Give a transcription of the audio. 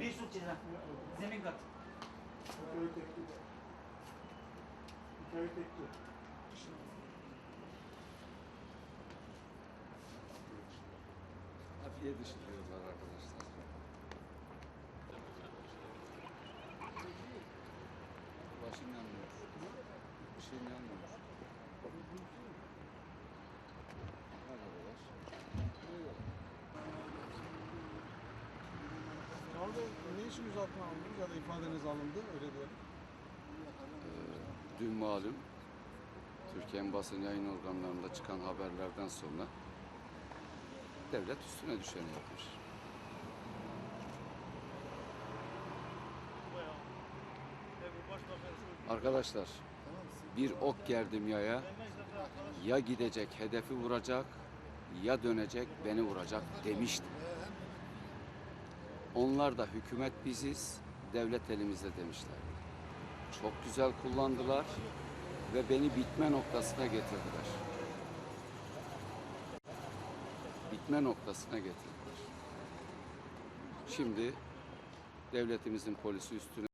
Bir suç ceza. Zemin kat. Hikaye tekli. Hikaye tekli. Afiye dışı diyorlar arkadaşlar. Başım Bey ne işin uzatma aldınız ya da ifadeniz alındı öyle diyelim. Dün malum Türkiye'nin basın yayın organlarında çıkan haberlerden sonra devlet üstüne düşeni yapmış. Arkadaşlar bir ok gerdim yaya ya gidecek hedefi vuracak ya dönecek beni vuracak demiştim. Onlar da hükümet biziz, devlet elimizde demişler. Çok güzel kullandılar ve beni bitme noktasına getirdiler. Bitme noktasına getirdiler. Şimdi devletimizin polisi üstüne